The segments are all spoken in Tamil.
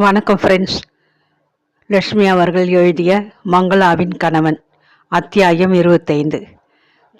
வணக்கம் ஃப்ரெண்ட்ஸ் லட்சுமி அவர்கள் எழுதிய மங்களாவின் கணவன் அத்தியாயம் இருபத்தைந்து.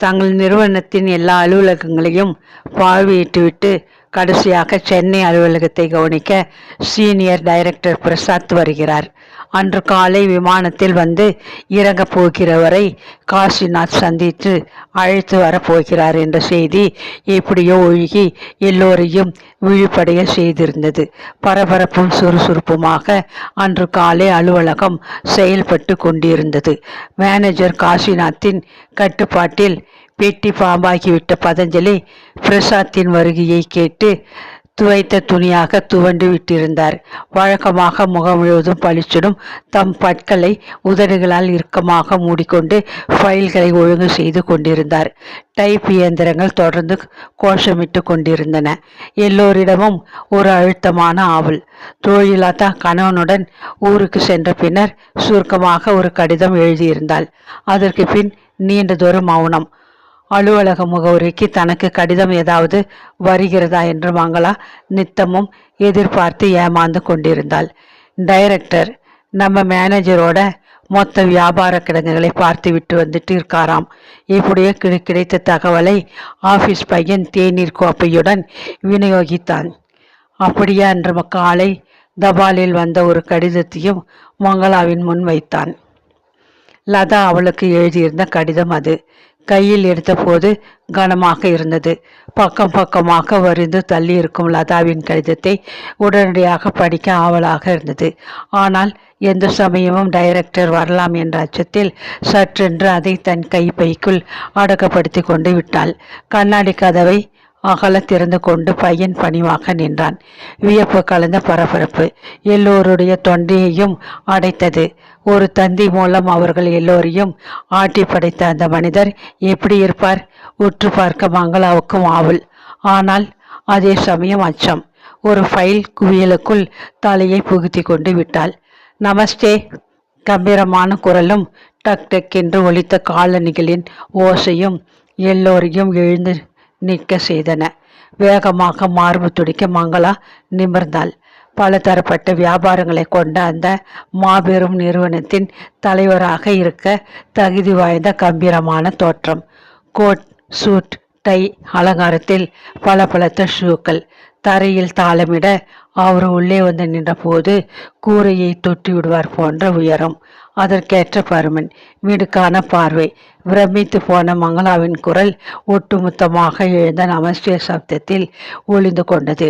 தங்கள் நிறுவனத்தின் எல்லா அலுவலகங்களையும் பார்வையிட்டுவிட்டு கடைசியாக சென்னை அலுவலகத்தை கவனிக்க சீனியர் டைரக்டர் பிரசாத் வருகிறார். அன்று காலை விமானத்தில் வந்து இறங்கப் போகிறவரை காசிநாத் சந்தித்து அழைத்து வரப்போகிறார் என்ற செய்தி எப்படியோ ஒழுகி எல்லோரையும் விழிப்படைய செய்திருந்தது. பரபரப்பும் சுறுசுறுப்புமாக அன்று காலை அலுவலகம் செயல்பட்டு கொண்டிருந்தது. மேனேஜர் காசிநாத்தின் கட்டுப்பாட்டில் பெட்டி பாம்பாகிவிட்ட பதஞ்சலி பிரசாத்தின் வருகையை கேட்டு துவைத்த துணியாக துவண்டு விட்டிருந்தார். வழக்கமாக முகம் முழுவதும் பளிச்சிடும். தம் பற்களை உதடுகளால் இறுக்கமாக மூடிக்கொண்டு ஃபைல்களை ஒழுங்கு செய்து கொண்டிருந்தார். டைப் இயந்திரங்கள் தொடர்ந்து கோஷமிட்டு கொண்டிருந்தன. எல்லோரிடமும் ஒரு அழுத்தமான ஆவல். தொழிலாத்தா கணவனுடன் ஊருக்கு சென்ற பின்னர் சுருக்கமாக ஒரு கடிதம் எழுதியிருந்தாள். அதற்கு பின் நீண்டதொரு மௌனம். அலுவலக முகவரிக்கு தனக்கு கடிதம் ஏதாவது வருகிறதா என்று மங்களா நித்தமும் எதிர்பார்த்து ஏமாந்து கொண்டிருந்தாள். டைரக்டர் நம்ம மேனேஜரோட மொத்த வியாபார கிடங்குகளை பார்த்து விட்டு வந்துட்டு இருக்காராம். இப்படியே கிடை கிடைத்த தகவலை ஆஃபீஸ் பையன் தேநீர் கோப்பையுடன் விநியோகித்தான். அப்படியே? அன்று காலை தபாலில் வந்த ஒரு கடிதத்தையும் மங்களாவின் முன் வைத்தான். லதா அவளுக்கு எழுதியிருந்த கடிதம் அது. கையில் எடுத்தபோது கனமாக இருந்தது. பக்கம் பக்கமாக வரிந்து தள்ளி இருக்கும் லதாவின் கடிதத்தை உடனடியாக படிக்க ஆவலாக இருந்தது. ஆனால் எந்த சமயமும் டைரக்டர் வரலாம் என்ற அச்சத்தில் சற்றென்று அதை தன் கைப்பைக்குள் அடக்கப்படுத்தி கொண்டு விட்டாள். கண்ணாடி கதவை அகல திறந்து கொண்டு பையன் பணிவாக நின்றான். வியப்பு கலந்த பரபரப்பு எல்லோருடைய தொண்டையையும் அடைத்தது. ஒரு தந்தி மூலம் அவர்கள் எல்லோரையும் ஆட்டி படைத்த அந்த மனிதர் எப்படி இருப்பார்? உற்று பார்க்க மங்களாவுக்கும் ஆவல். ஆனால் அதே சமயம் அச்சம். ஒரு ஃபைல் குவியலுக்குள் தலையை புகுத்தி கொண்டு விட்டாள். நமஸ்தே கம்பீரமான குரலும் டக் டக் என்று ஒலித்த காலணிகளின் ஓசையும் எல்லோரையும் எழுந்து நிற்க செய்தன. வேகமாக மார்பு துடிக்க மங்களா நிமிர்ந்தாள். பல தரப்பட்ட வியாபாரங்களை கொண்ட அந்த மாபெரும் நிறுவனத்தின் தலைவராக இருக்க தகுதி வாய்ந்த கம்பீரமான தோற்றம். கோட் சூட் டை அலங்காரத்தில் பல பலத்த ஷூக்கள். தரையில் தாளமிட அவர் உள்ளே வந்து நின்றபோது கூரையை தொட்டி விடுவார் போன்ற உயரம். அதற்கேற்ற பருமன் மிடுக்கான பார்வை. பிரமித்து போன மங்களாவின் குரல் ஒட்டுமொத்தமாக எழுந்த நமஸ்தே சப்தத்தில் ஒளிந்து கொண்டது.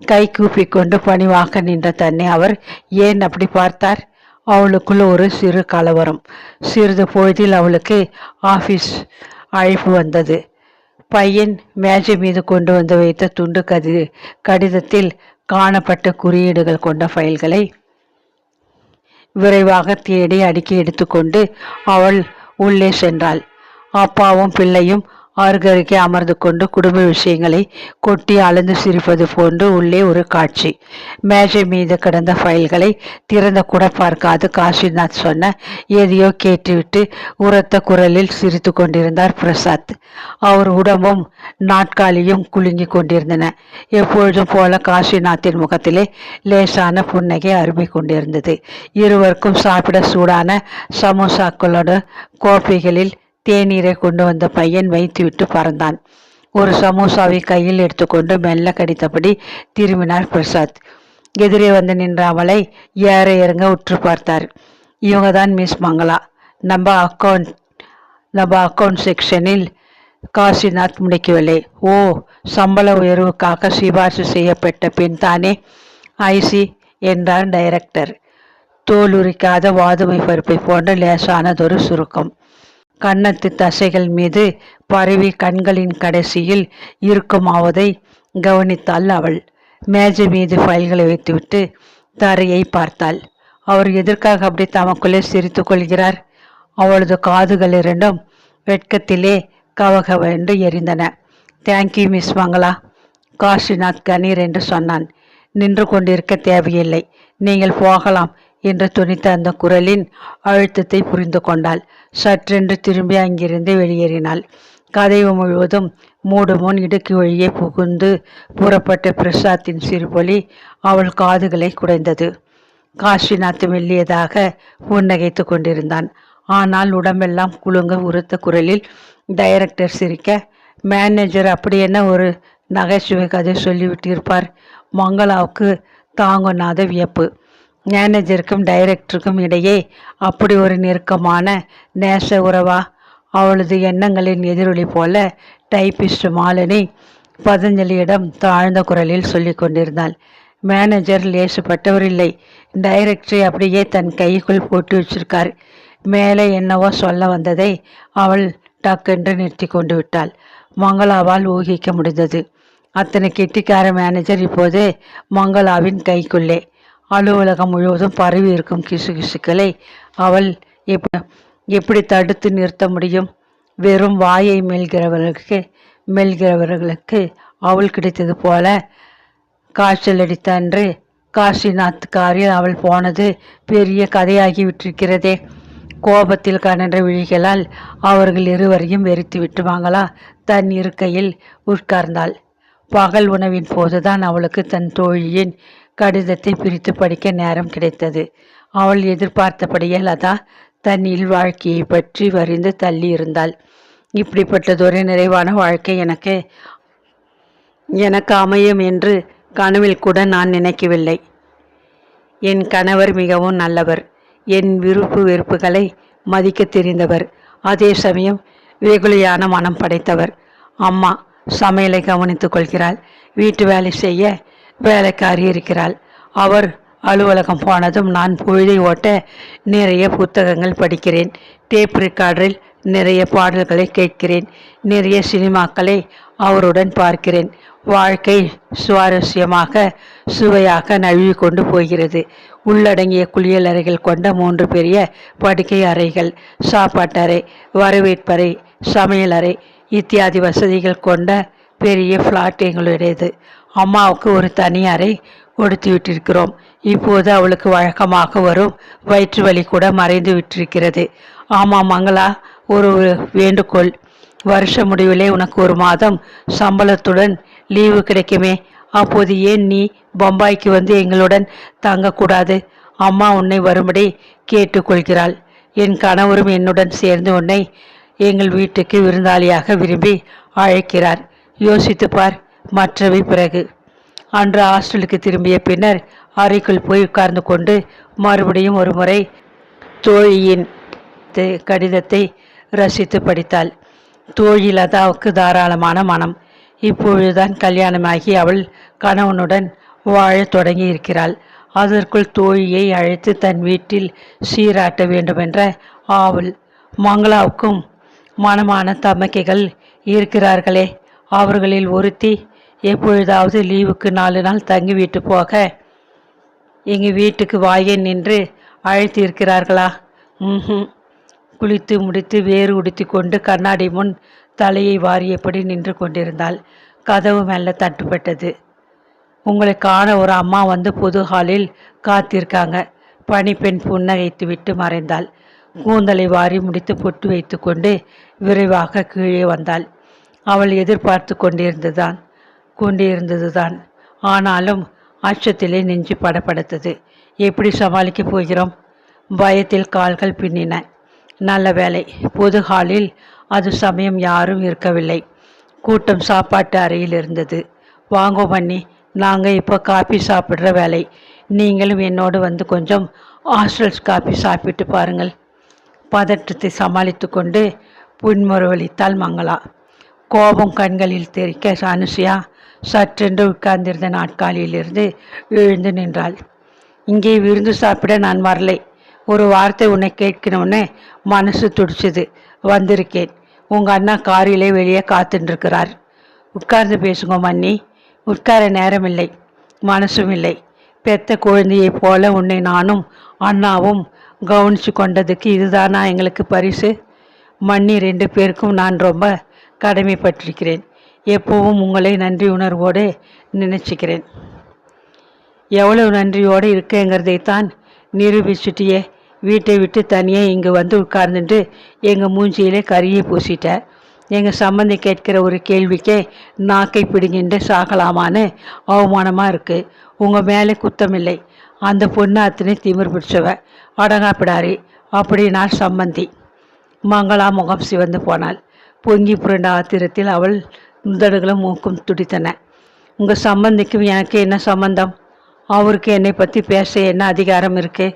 கை கூப்பிக்கொண்டு பணிவாக நின்ற தன்னை அவர் ஏன் அப்படி பார்த்தார்? அவளுக்குள் ஒரு சிறு கலவரம். சிறிது பொழுதில் அவளுக்கு ஆஃபீஸ் அழைப்பு வந்தது. பையன் மேஜை மீது கொண்டு வந்து வைத்த துண்டு கதி கடிதத்தில் காணப்பட்ட குறியீடுகள் கொண்ட ஃபைல்களை விரைவாக தேடி அடுக்கி எடுத்துக்கொண்டு அவள் உள்ளே சென்றாள். அப்பாவும் பிள்ளையும் அருகருகே அமர்ந்து கொண்டு குடும்ப விஷயங்களை கொட்டி அளந்து சிரிப்பது போன்று உள்ளே ஒரு காட்சி. மேஜை மீது கிடந்த ஃபைல்களை திறந்த கூட பார்க்காது. காசிநாத் சொன்ன எதையோ கேட்டுவிட்டு உரத்த குரலில் சிரித்து கொண்டிருந்தார் பிரசாத். அவர் உடம்பும் நாட்காலியும் குலுங்கி கொண்டிருந்தன. எப்பொழுதும் போல காசிநாத்தின் முகத்திலே லேசான புன்னகை அருமை கொண்டிருந்தது. இருவருக்கும் சாப்பிட சூடான சமோசாக்களோட கோப்பைகளில் தேநீரை கொண்டு வந்த பையன் வைத்துவிட்டு பறந்தான். ஒரு சமோசாவை கையில் எடுத்துக்கொண்டு மெல்ல கடித்தபடி திரும்பினார் பிரசாத். எதிரே வந்து நின்ற அவளை ஏற இறங்க உற்று பார்த்தார். இவங்க தான் மிஸ் மங்களா. நம்ம அக்கௌண்ட் நம்ம அக்கௌண்ட் செக்ஷனில் காசிநாத் முடிக்கவில்லை. ஓ சம்பள உயர்வுக்காக சிபார்சு செய்யப்பட்ட பின் தானே? ஐசி என்றார் டைரக்டர். தோலுரிக்காத வாதுமை பருப்பை போன்ற லேசானதொரு சுருக்கம். கன்னத்து தசைகள் மீது பரவி கண்களின் கடைசியில் இருக்குமாவதை கவனித்தாள் அவள். மேஜை மீது ஃபைல்களை வைத்துவிட்டு தரையை பார்த்தாள். அவர் எதற்காக அப்படி தமக்குள்ளே சிரித்து கொள்கிறார்? அவளது காதுகள் இரண்டும் வெட்கத்திலே கவகவென்று எரிந்தன. Thank you miss Mangala. Kashinath கணீர் என்று சொன்னான். நின்று கொண்டிருக்க தேவையில்லை. நீங்கள் போகலாம். என்று துணித்த அந்த குரலின் அழுத்தத்தை புரிந்து கொண்டாள். சற்றென்று திரும்பி அங்கிருந்து வெளியேறினாள். கதவு முழுவதும் மூடு முன் இடுக்கு வழியே புகுந்து புறப்பட்ட பிரசாத்தின் சிறுபொலி அவள் காதுகளை குடைந்தது. காசிநாத் மெல்லியதாக புன்னகைத்து கொண்டிருந்தான். ஆனால் உடம்பெல்லாம் குலுங்க உறுத்த குரலில் டைரக்டர் சிரிக்க மேனேஜர் அப்படி என்ன ஒரு நகைச்சுவை கதை சொல்லிவிட்டிருப்பார்? மங்களாவுக்கு தாங்கொண்ணாத வியப்பு. மேனேஜருக்கும் டைரக்டருக்கும் இடையே அப்படி ஒரு நெருக்கமான நேச உறவா? அவளது எண்ணங்களின் எதிரொலி போல டைபிஸ்ட் மாலினி பதஞ்சலியிடம் தாழ்ந்த குரலில் சொல்லிக் கொண்டிருந்தாள். மேனேஜர் லேசுப்பட்டவர் இல்லை. டைரக்டரை அப்படியே தன் கைக்குள் போட்டு வச்சிருக்கார். மேலே என்னவோ சொல்ல வந்ததை அவள் டக்கென்று நிறுத்தி கொண்டு விட்டாள். மங்களாவால் ஊகிக்க முடிந்தது. அத்தனை கெட்டிக்கார மேனேஜர் இப்போது மங்களாவின் கைக்குள்ளே அலுவலகம் முழுவதும் பரவி இருக்கும் கிசுகிசுக்களை அவள் எப்படி தடுத்து நிறுத்த முடியும்? வெறும் வாயை மெல்கிறவர்களுக்கு மெல்கிறவர்களுக்கு அவள் கிடைத்தது போல. காய்ச்சல் அடித்த அன்று அவள் போனது பெரிய கதையாகி விட்டிருக்கிறதே. கோபத்தில் கனன்ற விழிகளால் அவர்கள் இருவரையும் வெறித்து விட்டுவாங்களா தன் இருக்கையில் உட்கார்ந்தாள். பகல் உணவின் போதுதான் அவளுக்கு தன் தோழியின் கடிதத்தை பிரித்து படிக்க நேரம் கிடைத்தது. அவள் எதிர்பார்த்தபடியே லதா தன் இல்வாழ்க்கையை பற்றி வரிந்து தள்ளி இருந்தாள். இப்படிப்பட்டதொரு நிறைவான வாழ்க்கை எனக்கு எனக்கு அமையும் என்று கனவில் கூட நான் நினைக்கவில்லை. என் கணவர் மிகவும் நல்லவர். என் விருப்பு வெறுப்புகளை மதிக்க தெரிந்தவர். அதே சமயம் வெகுளியான மனம் படைத்தவர். அம்மா சமையலை கவனித்துக் கொள்கிறாள் வீட்டு வேலை செய்ய வேலைக்காரி இருக்கிறாள். அவர் அலுவலகம் போனதும் நான் பொழுதை ஓட்ட நிறைய புத்தகங்கள் படிக்கிறேன். டேப் ரெக்கார்டரில் நிறைய பாடல்களை கேட்கிறேன். நிறைய சினிமாக்களை அவருடன் பார்க்கிறேன். வாழ்க்கை சுவாரஸ்யமாக சுவையாக நழுவி கொண்டு போகிறது. உள்ளடங்கிய குளியல் அறைகள் கொண்ட மூன்று பெரிய படுக்கை அறைகள் சாப்பாட்டறை வரவேற்பறை சமையலறை இத்தியாதி வசதிகள் கொண்ட பெரிய ஃப்ளாட் எங்களுடையது. அம்மாவுக்கு ஒரு தனி அறை கொடுத்து விட்டிருக்கிறோம். இப்போது அவளுக்கு வழக்கமாக வரும் வயிற்று வலி கூட மறைந்து விட்டிருக்கிறது. ஆமாம் மங்களா ஒரு வேண்டுகோள். வருஷ முடிவிலே உனக்கு ஒரு மாதம் சம்பளத்துடன் லீவு கிடைக்குமே. அப்போது ஏன் நீ பம்பாய்க்கு வந்து எங்களுடன் தங்கக்கூடாது? அம்மா உன்னை வரும்படி கேட்டுக்கொள்கிறாள். என் கணவரும் என்னுடன் சேர்ந்து உன்னை எங்கள் வீட்டுக்கு விருந்தாளியாக விரும்பி அழைக்கிறார். யோசித்து பார் மற்றவை பிறகு. அன்று ஹாஸ்டலுக்கு திரும்பிய பின்னர் அறைக்குள் போய் உட்கார்ந்து கொண்டு மறுபடியும் ஒரு முறை தோழியின் கடிதத்தை ரசித்து படித்தாள். தோழி லதாவுக்கு தாராளமான மனம். இப்பொழுதுதான் கல்யாணமாகி அவள் கணவனுடன் வாழத் தொடங்கி இருக்கிறாள். அதற்குள் தோழியை அழைத்து தன் வீட்டில் சீராட்ட வேண்டுமென்ற ஆவல் மங்களாவுக்கும் மனமான தமக்கைகள் இருக்கிறார்களே. அவர்களில் ஒருத்தி எப்பொழுதாவது லீவுக்கு நாலு நாள் தங்கி வீட்டு போக எங்கள் வீட்டுக்கு வாயே நின்று அழைத்து இருக்கிறார்களா ம் குளித்து முடித்து வேறு உடுத்தி கொண்டு கண்ணாடி முன் தலையை வாரியபடி நின்று கொண்டிருந்தாள். கதவு மெல்ல தட்டுப்பட்டது. உங்களை காண ஒரு அம்மா வந்து புது ஹாலில் காத்திருக்காங்க. பனிப்பெண் புன்னகைத்து விட்டு மறைந்தாள். கூந்தலை வாரி முடித்து பொட்டு வைத்து கொண்டு விரைவாக கீழே வந்தாள். அவள் எதிர்பார்த்து கொண்டிருந்ததுதான் கொண்டிருந்ததுதான். ஆனாலும் அச்சத்திலே நெஞ்சு படப்படுத்தது எப்படி சமாளிக்கப் போகிறோம்? பயத்தில் கால்கள் பின்னின. நல்ல வேலை பொது ஹாலில் அது சமயம் யாரும் இருக்கவில்லை. கூட்டம் சாப்பாட்டு அறையில் இருந்தது. வாங்கோ பண்ணி நாங்கள் இப்போ காபி சாப்பிட்ற வேலை. நீங்களும் என்னோடு வந்து கொஞ்சம் ஹாஸ்டல்ஸ் காபி சாப்பிட்டு பாருங்கள். பதற்றத்தை சமாளித்து கொண்டு புன்முறுவளித்தாள் மங்களா. கோபம் கண்களில் தெரிக்க அனுசியா சற்றென்று உட்கார்ந்திருந்த நாட்காலியிலிருந்து எழுந்து நின்றாள். இங்கே விருந்து சாப்பிட நான் வரலை. ஒரு வார்த்தை உன்னை கேட்கணும்னு மனசு துடிச்சுது. வந்திருக்கேன். உங்கள் அண்ணா காரிலே வெளியே காத்துட்டுருக்கிறார் உட்கார்ந்து பேசுங்க மன்னி. உட்கார நேரமில்லை. மனசும் இல்லை. பெத்த குழந்தையைப் போல உன்னை நானும் அண்ணாவும் கவனிச்சு கொண்டதுக்கு இதுதானா எங்களுக்கு பரிசு? மன்னி ரெண்டு பேருக்கும் நான் ரொம்ப கடமைப்பட்டிருக்கிறேன். எப்போவும் உங்களை நன்றி உணர்வோடு நினச்சிக்கிறேன். எவ்வளவு நன்றியோடு இருக்கேங்கிறதைத்தான் நிரூபிச்சுட்டியே. வீட்டை விட்டு தனியாக இங்கே வந்து உட்கார்ந்துட்டு எங்கள் மூஞ்சியிலே கறியை பூசிட்டேன் எங்கள் சம்மந்தி கேட்கிற ஒரு கேள்விக்கே நாக்கை பிடுங்கிட்டு சாகலாமான்னு அவமானமாக இருக்குது உங்கள் மேலே குத்தமில்லை. அந்த பொண்ணு அத்தனை திமிர் பிடிச்சவ. அடங்காப்பிடாரி. அப்படின்னார் சம்மந்தி மங்களா முகம் சிவந்து போனாள். பொங்கி புரண்ட ஆத்திரத்தில் அவள் முதடுகளும் மூக்கும் துடித்தன. உங்கள் சம்பந்திக்கும் எனக்கு என்ன சம்பந்தம்? அவருக்கு என்னை பற்றி பேச என்ன அதிகாரம் இருக்கு?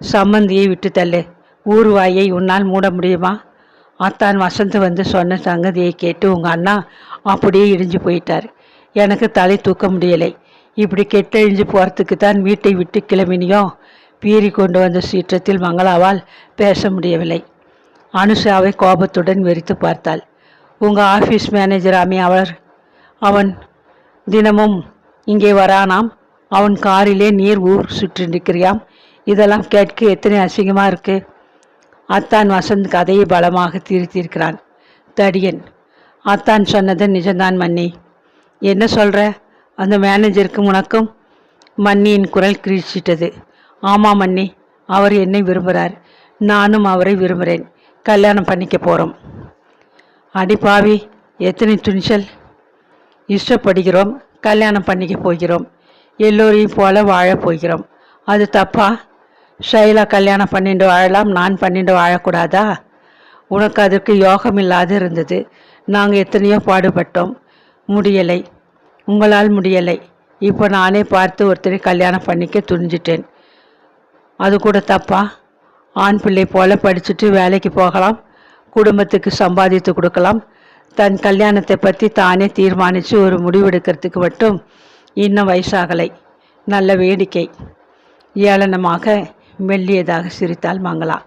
சம்மந்தியை விட்டு தள்ளு. ஊர்வாயை உன்னால் மூட முடியுமா? அத்தான் வசந்து வந்து சொன்ன சங்கதியை கேட்டு உங்கள் அண்ணா அப்படியே இடிஞ்சு போயிட்டார். எனக்கு தலை தூக்க முடியலை. இப்படி கெட்டழிஞ்சு போகிறதுக்கு தான் வீட்டை விட்டு கிளம்பினியோ? பீறி கொண்டு வந்த சீற்றத்தில் மங்களாவால் பேச முடியவில்லை. அனுஷாவை கோபத்துடன் வெறித்து பார்த்தாள். உங்கள் ஆஃபீஸ் மேனேஜராமே அவர். அவன் தினமும் இங்கே வரானாம். அவன் காரிலே நீர் ஊர் சுற்றி நிற்கிறியாம் இதெல்லாம் கேட்க எத்தனை அசிங்கமாக இருக்கு? அத்தான் வசந்த் கதையை பலமாக திருத்தியிருக்கிறான் தடியன். அத்தான் சொன்னது நிஜம்தான் மன்னி. என்ன சொல்கிற அந்த மேனேஜருக்கு உனக்கும் மன்னியின் குரல் கிழிச்சிட்டது. ஆமாம் மன்னி அவர் என்னை விரும்புகிறார் நானும் அவரை விரும்புகிறேன் கல்யாணம் பண்ணிக்க போகிறோம் அடி பாவி எத்தனை துணிச்சல். இஷ்டப்படுகிறோம் கல்யாணம் பண்ணிக்க போகிறோம். எல்லோரையும் போல வாழ போகிறோம். அது தப்பா? ஷைலா கல்யாணம் பண்ணிட்டு வாழலாம் நான் பண்ணிட்டு வாழக்கூடாதா? உனக்கு அதற்கு யோகம் இல்லாது இருந்தது. நாங்கள் எத்தனையோ பாடுபட்டோம். முடியலை. உங்களால் முடியலை. இப்போ நானே பார்த்து ஒருத்தரை கல்யாணம் பண்ணிக்க துணிஞ்சிட்டேன். அது கூட தப்பா? ஆண் பிள்ளை போல படிச்சுட்டு வேலைக்கு போகலாம் குடும்பத்துக்கு சம்பாதித்து கொடுக்கலாம். தன் கல்யாணத்தை பற்றி தானே தீர்மானித்து ஒரு முடிவெடுக்கிறதுக்கு மட்டும் இன்னும் வயசாகலை. நல்ல வேடிக்கை. ஏளனமாக மெல்லியதாக சிரித்தாள் மங்களா.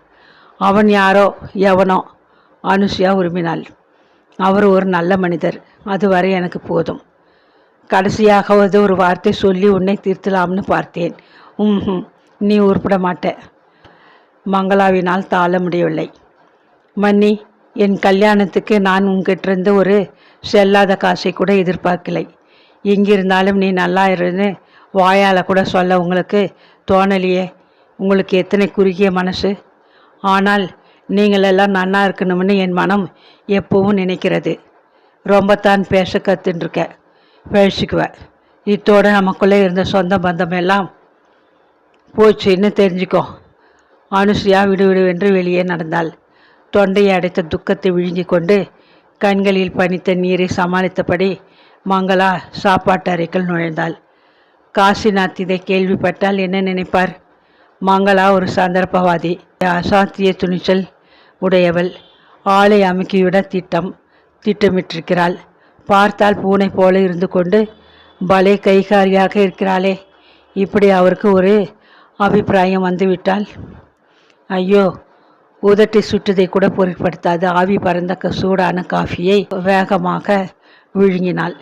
அவன் யாரோ? எவனோ? அனுஷியா உருமினாள். அவர் ஒரு நல்ல மனிதர். அதுவரை எனக்கு போதும். கடைசியாகவது ஒரு வார்த்தை சொல்லி உன்னை திருத்தலாம்னு பார்த்தேன். ம் நீ உருப்பிட மாட்ட மங்களாவினால் தாழ முடியவில்லை. மன்னி என் கல்யாணத்துக்கு நான் உங்ககிட்ட ஒரு செல்லாத காசை கூட எதிர்பார்க்கலை. எங்கிருந்தாலும் நீ நல்லா இருன்னு வாயால் கூட சொல்ல உங்களுக்கு தோணலையே. உங்களுக்கு எத்தனை குறுகிய மனசு? ஆனால் நீங்களெல்லாம் நன்னா இருக்கணும்னு என் மனம் எப்பவும் நினைக்கிறது. ரொம்பத்தான் பேச கற்றுருக்க பேசிக்குவேன் இத்தோடு நமக்குள்ளே இருந்த சொந்த பந்தம் எல்லாம் போச்சுன்னு தெரிஞ்சுக்கோ. அனுசுயா விடுவிடுவென்று வெளியே நடந்தாள். தொண்டையை அடைத்த துக்கத்தை விழுங்கி கொண்டு கண்களில் பனித்த நீரை சமாளித்தபடி மங்களா சாப்பாட்டு அறைக்குள் நுழைந்தாள். காசிநாத் இதை கேள்விப்பட்டால் என்ன நினைப்பார்? மங்களா ஒரு சந்தர்ப்பவாதி அசாத்திய துணிச்சல் உடையவள் ஆளை அமுக்கிவிட திட்டம் திட்டமிட்டிருக்கிறாள். பார்த்தால் பூனை போல இருந்து கொண்டு பலே கைகாரியாக இருக்கிறாளே. இப்படி அவருக்கு ஒரு அபிப்பிராயம் வந்துவிட்டால் ஐயோ உதட்டி சுட்டதை கூட பொருட்படுத்தாது. ஆவி பறந்த சூடான காஃபியை வேகமாக விழுங்கினாள்.